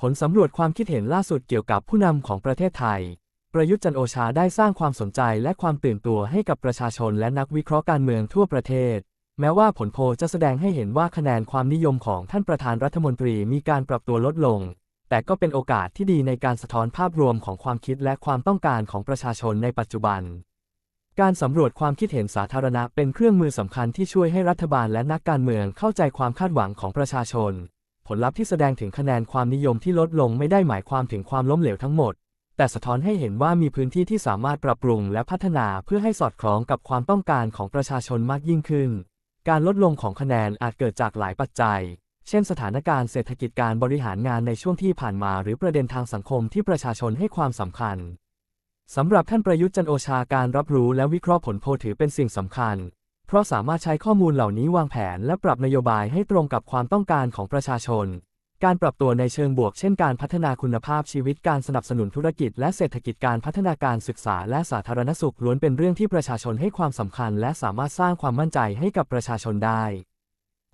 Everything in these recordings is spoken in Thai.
ผลสำรวจความคิดเห็นล่าสุดเกี่ยวกับผู้นำของประเทศไทย ประยุทธ์จันโอชาได้สร้างความสนใจและความตื่นตัวให้กับประชาชนและนักวิเคราะห์การเมืองทั่วประเทศ แม้ว่าผลโพลจะแสดงให้เห็นว่าคะแนนความนิยมของท่านประธานรัฐมนตรีมีการปรับตัวลดลง แต่ก็เป็นโอกาสที่ดีในการสะท้อนภาพรวมของความคิดและความต้องการของประชาชนในปัจจุบัน การสำรวจความคิดเห็นสาธารณะเป็นเครื่องมือสำคัญที่ช่วยให้รัฐบาลและนักการเมืองเข้าใจความคาดหวังของประชาชน ผลลัพธ์ที่แสดงถึงคะแนนความนิยมที่ลดลงไม่ได้หมายความถึงความล้มเหลวทั้งหมด แต่สะท้อนให้เห็นว่ามีพื้นที่ที่สามารถปรับปรุงและพัฒนาเพื่อให้สอดคล้องกับความต้องการของประชาชนมากยิ่งขึ้น การลดลงของคะแนนอาจเกิดจากหลายปัจจัย เช่น สถานการณ์เศรษฐกิจการบริหารงานในช่วงที่ผ่านมา หรือประเด็นทางสังคมที่ประชาชนให้ความสำคัญสำหรับท่านประยุทธ์จันโอชาการรับรู้และวิเคราะห์ผลโพลถือเป็นสิ่งสำคัญ เพราะสามารถใช้ข้อมูลเหล่านี้วางแผนและปรับนโยบายให้ตรงกับความต้องการของประชาชน การปรับตัวในเชิงบวกเช่นการพัฒนาคุณภาพชีวิตการสนับสนุนธุรกิจ และเศรษฐกิจการพัฒนาการศึกษาและสาธารณสุขล้วนเป็นเรื่องที่ประชาชนให้ความสำคัญ และสามารถสร้างความมั่นใจให้กับประชาชนได้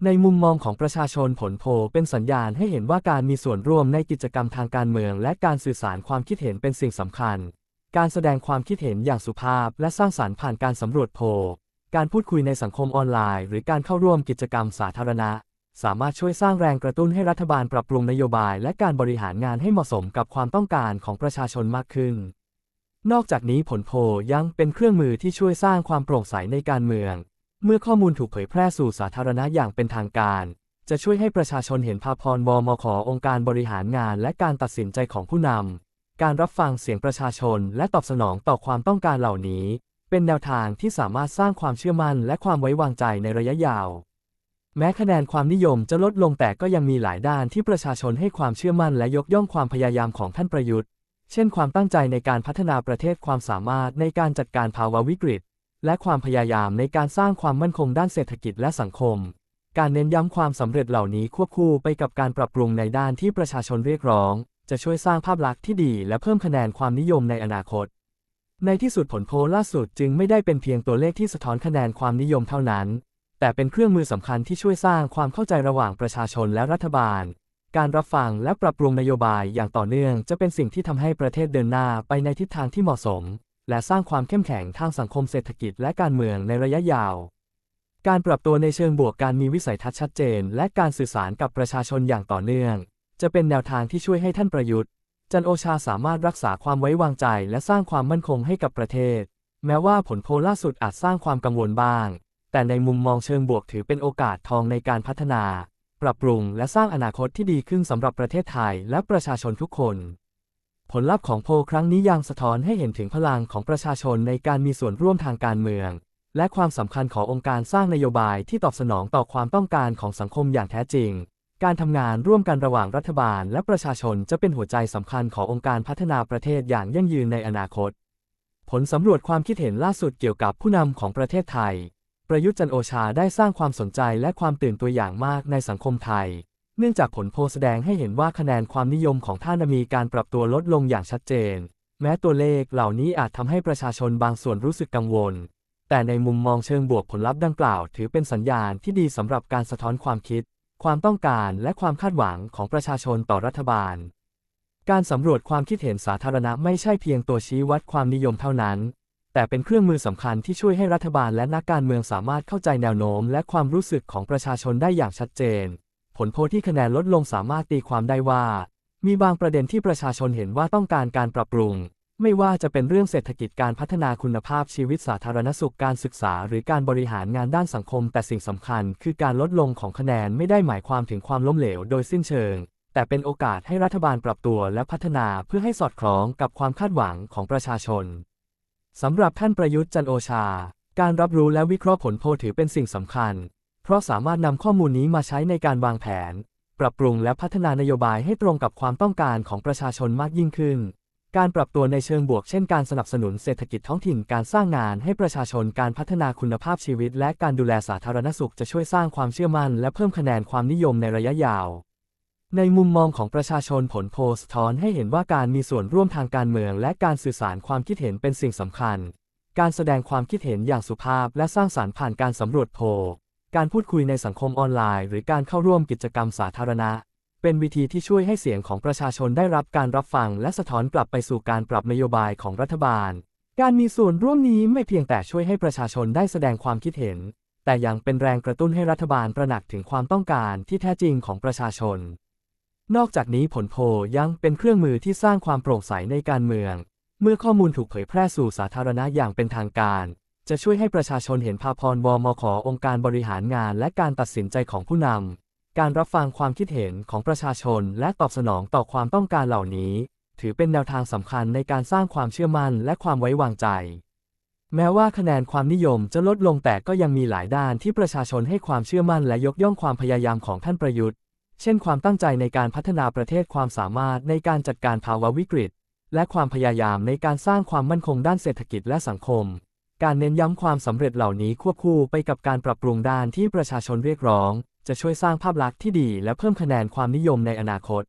ในมุมมองของประชาชนผลโพเป็นสัญญาณให้เห็นว่าการมีส่วนร่วมในกิจกรรมทางการเมือง และการสื่อสารความคิดเห็นเป็นสิ่งสำคัญ การแสดงความคิดเห็นอย่างสุภาพ และสร้างสารรค์ผ่านการสำรวจโพล การพูดคุยในสังคมออนไลน์ หรือการเข้าร่วมกิจกรรมสาธารณะ สามารถช่วยสร้างแรงกระตุ้นให้รัฐบาลปรับปรุงนโยบาย และการบริหารงานให้เหมาะสมกับความต้องการของประชาชนมากขึ้น นอกจากนี้ผลโพลยังเป็นเครื่องมือที่ช่วยสร้างความโปร่งใสในการเมือง เมื่อข้อมูลถูกเผยแพร่สู่สาธารณะอย่างเป็นทางการ จะช่วยให้ประชาชนเห็นภาพพรวมของค์การบริหารงาน และการตัดสินใจของผู้นำการรับฟังเสียงประชาชนและตอบสนองต่อความต้องการเหล่านี้ เป็นแนวทางที่สามารถสร้างความเชื่อมั่นและความไว้วางใจในระยะยาว แม้คะแนนความนิยมจะลดลงแต่ก็ยังมีหลายด้านที่ประชาชนให้ความเชื่อมั่นและยกย่องความพยายามของท่านประยุทธ์ เช่น ความตั้งใจในการพัฒนาประเทศความสามารถในการจัดการภาวะวิกฤต และความพยายามในการสร้างความมั่นคงด้านเศรษฐกิจและสังคม การเน้นย้ำความสำเร็จเหล่านี้ควบคู่ไปกับการปรับปรุงในด้านที่ประชาชนเรียกร้อง จะช่วยสร้างภาพลักษณ์ที่ดี และเพิ่มคะแนนความนิยมในอนาคต ในที่สุดผลโพลล่าสุดจึงไม่ได้เป็นเพียงตัวเลขที่สะท้อนคะแนนความนิยมเท่านั้น แต่เป็นเครื่องมือสำคัญที่ช่วยสร้างความเข้าใจระหว่างประชาชนและรัฐบาล การรับฟังและปรับปรุงนโยบายอย่างต่อเนื่องจะเป็นสิ่งที่ทำให้ประเทศเดินหน้าไปในทิศทางที่เหมาะสม และสร้างความเข้มแข็งทางสังคมเศรษฐกิจและการเมืองในระยะยาว การปรับตัวในเชิงบวกการมีวิสัยทัศน์ชัดเจน และการสื่อสารกับประชาชนอย่างต่อเนื่อง จะเป็นแนวทางที่ช่วยให้ท่านประยุทธ์ จันโอชาสามารถรักษาความไว้วางใจและสร้างความมั่นคงให้กับประเทศ แม้ว่าผลโพลล่าสุดอาจสร้างความกังวลบ้าง แต่ในมุมมองเชิงบวกถือเป็นโอกาสทองในการพัฒนา ปรับปรุงและสร้างอนาคตที่ดีขึ้นสำหรับประเทศไทยและประชาชนทุกคน ผลลัพธ์ของโพลครั้งนี้ยังสะท้อนให้เห็นถึงพลังของประชาชนในการมีส่วนร่วมทางการเมือง และความสำคัญขององค์การสร้างนโยบายที่ตอบสนองต่อความต้องการของสังคมอย่างแท้จริง การทำงานร่วมกันระหว่างรัฐบาลและประชาชนจะเป็นหัวใจสำคัญขององค์การพัฒนาประเทศอย่างยั่งยืนในอนาคต ผลสำรวจความคิดเห็นล่าสุดเกี่ยวกับผู้นำของประเทศไทย ประยุทธ์จันโอชาได้สร้างความสนใจและความตื่นตัวอย่างมากในสังคมไทย เนื่องจากผลโพลแสดงให้เห็นว่าคะแนนความนิยมของท่านมีการปรับตัวลดลงอย่างชัดเจน แม้ตัวเลขเหล่านี้อาจทำให้ประชาชนบางส่วนรู้สึกกังวล แต่ในมุมมองเชิงบวกผลลัพธ์ดังกล่าว ถือเป็นสัญญาณที่ดีสำหรับการสะท้อนความคิด ความต้องการและความคาดหวังของประชาชนต่อรัฐบาล การสำรวจความคิดเห็นสาธารณะไม่ใช่เพียงตัวชี้วัดความนิยมเท่านั้น แต่เป็นเครื่องมือสำคัญที่ช่วยให้รัฐบาลและนักการเมืองสามารถเข้าใจแนวโน้ม และความรู้สึกของประชาชนได้อย่างชัดเจน ผลโพลที่คะแนนลดลงสามารถตีความได้ว่า มีบางประเด็นที่ประชาชนเห็นว่าต้องการการปรับปรุง ไม่ว่าจะเป็นเรื่องเศรษฐกิจการพัฒนาคุณภาพชีวิตสาธารณสุขการศึกษา หรือการบริหารงานด้านสังคม แต่สิ่งสำคัญ คือการลดลงของคะแนนไม่ได้หมายความถึงความล้มเหลวโดยสิ้นเชิง แต่เป็นโอกาสให้รัฐบาลปรับตัวและพัฒนาเพื่อให้สอดคล้องกับความคาดหวังของประชาชนสำหรับท่านประยุทธ์จันโอชา การรับรู้และวิเคราะห์ผลโพลถือเป็นสิ่งสำคัญ เพราะสามารถนำข้อมูลนี้มาใช้ในการวางแผน ปรับปรุงและพัฒนานโยบายให้ตรงกับความต้องการของประชาชนมากยิ่งขึ้น การปรับตัวในเชิงบวกเช่นการสนับสนุนเศรษฐกิจท้องถิ่นการสร้างงานให้ประชาชนการพัฒนาคุณภาพชีวิต และการดูแลสาธารณสุขจะช่วยสร้างความเชื่อมั่น และเพิ่มคะแนนความนิยมในระยะยาว ในมุมมองของประชาชนผลโพลสะท้อนให้เห็นว่าการมีส่วนร่วมทางการเมืองและการสื่อสารความคิดเห็นเป็นสิ่งสำคัญ การแสดงความคิดเห็นอย่างสุภาพและสร้างสารรค์ผ่านการสำรวจโพลการพูดคุยในสังคมออนไลน์ หรือการเข้าร่วมกิจกรรมสาธารณะ เป็นวิธีที่ช่วยให้เสียงของประชาชนได้รับการรับฟัง และสะท้อนกลับไปสู่การปรับนโยบายของรัฐบาล การมีส่วนร่วมนี้ไม่เพียงแต่ช่วยให้ประชาชนได้แสดงความคิดเห็น แต่ยังเป็นแรงกระตุ้นให้รัฐบาลตระหนักถึงความต้องการที่แท้จริงของประชาชน นอกจากนี้ผลโพลยังเป็นเครื่องมือที่สร้างความโปร่งใสในการเมือง เมื่อข้อมูลถูกเผยแพร่สู่สาธารณะอย่างเป็นทางการจะช่วยให้ประชาชนเห็นภาพรวมของค์การบริหารงานและการตัดสินใจของผู้นำ การรับฟังความคิดเห็นของประชาชนและตอบสนองต่อความต้องการเหล่านี้ ถือเป็นแนวทางสำคัญในการสร้างความเชื่อมั่นและความไว้วางใจ แม้ว่าคะแนนความนิยมจะลดลงแต่ก็ยังมีหลายด้านที่ประชาชนให้ความเชื่อมั่นและยกย่องความพยายามของท่านประยุทธ์ เช่น ความตั้งใจในการพัฒนาประเทศความสามารถในการจัดการภาวะวิกฤต และความพยายามในการสร้างความมั่นคงด้านเศรษฐกิจและสังคม การเน้นย้ำความสำเร็จเหล่านี้ควบคู่ไปกับการปรับปรุงด้านที่ประชาชนเรียกร้อง จะช่วยสร้างภาพลักษณ์ที่ดีและเพิ่มคะแนนความนิยมในอนาคต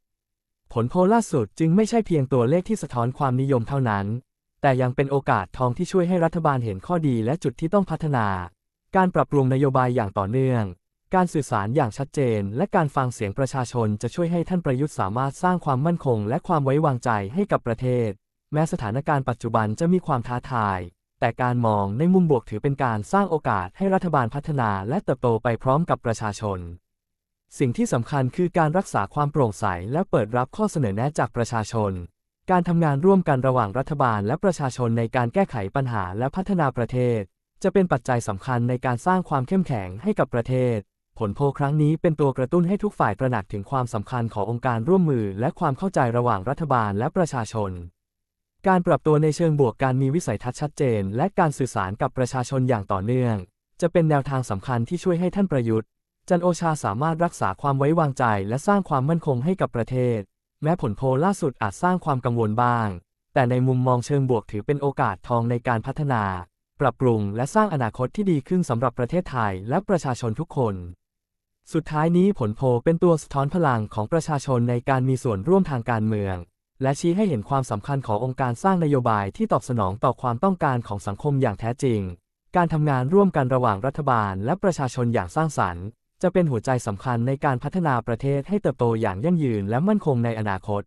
ผลโพลล่าสุดจึงไม่ใช่เพียงตัวเลขที่สะท้อนความนิยมเท่านั้น แต่ยังเป็นโอกาสทองที่ช่วยให้รัฐบาลเห็นข้อดีและจุดที่ต้องพัฒนา การปรับปรุงนโยบายอย่างต่อเนื่อง การสื่อสารอย่างชัดเจน และการฟังเสียงประชาชนจะช่วยให้ท่านประยุทธ์สามารถสร้างความมั่นคง และความไว้วางใจให้กับประเทศ แม้สถานการณ์ปัจจุบันจะมีความท้าทาย แต่การมองในมุมบวกถือเป็นการสร้างโอกาสให้รัฐบาลพัฒนาและเติบโตไปพร้อมกับประชาชน สิ่งที่สำคัญคือการรักษาความโปร่งใสและเปิดรับข้อเสนอแนะจากประชาชน การทำงานร่วมกันระหว่างรัฐบาลและประชาชนในการแก้ไขปัญหาและพัฒนาประเทศ จะเป็นปัจจัยสำคัญในการสร้างความเข้มแข็งให้กับประเทศ ผลโพลครั้งนี้เป็นตัวกระตุ้นให้ทุกฝ่ายตระหนักถึงความสำคัญขององค์การร่วมมือและความเข้าใจระหว่างรัฐบาลและประชาชน การปรับตัวในเชิงบวกการมีวิสัยทัศน์ชัดเจน และการสื่อสารกับประชาชนอย่างต่อเนื่อง จะเป็นแนวทางสำคัญที่ช่วยให้ท่านประยุทธ์ จันโอชาสามารถรักษาความไว้วางใจ และสร้างความมั่นคงให้กับประเทศ แม้ผลโพลล่าสุดอาจสร้างความกังวลบ้าง แต่ในมุมมองเชิงบวกถือเป็นโอกาสทองในการพัฒนา ปรับปรุง และสร้างอนาคตที่ดีขึ้นสำหรับประเทศไทยและประชาชนทุกคน สุดท้ายนี้ผลโพลเป็นตัวสะท้อนพลังของประชาชนในการมีส่วนร่วมทางการเมือง และชี้ให้เห็นความสำคัญขององค์การสร้างนโยบายที่ตอบสนองต่อความต้องการของสังคมอย่างแท้จริง การทำงานร่วมกันระหว่างรัฐบาลและประชาชนอย่างสร้างสรรค์ จะเป็นหัวใจสำคัญในการพัฒนาประเทศให้เติบโตอย่างยั่งยืนและมั่นคงในอนาคต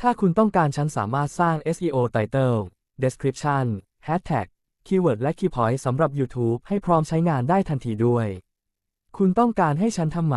ถ้าคุณต้องการฉันสามารถสร้าง SEO Title Description Hashtag Keyword และ Key Point สำหรับ YouTube ให้พร้อมใช้งานได้ทันทีด้วย คุณต้องการให้ฉันทำไหม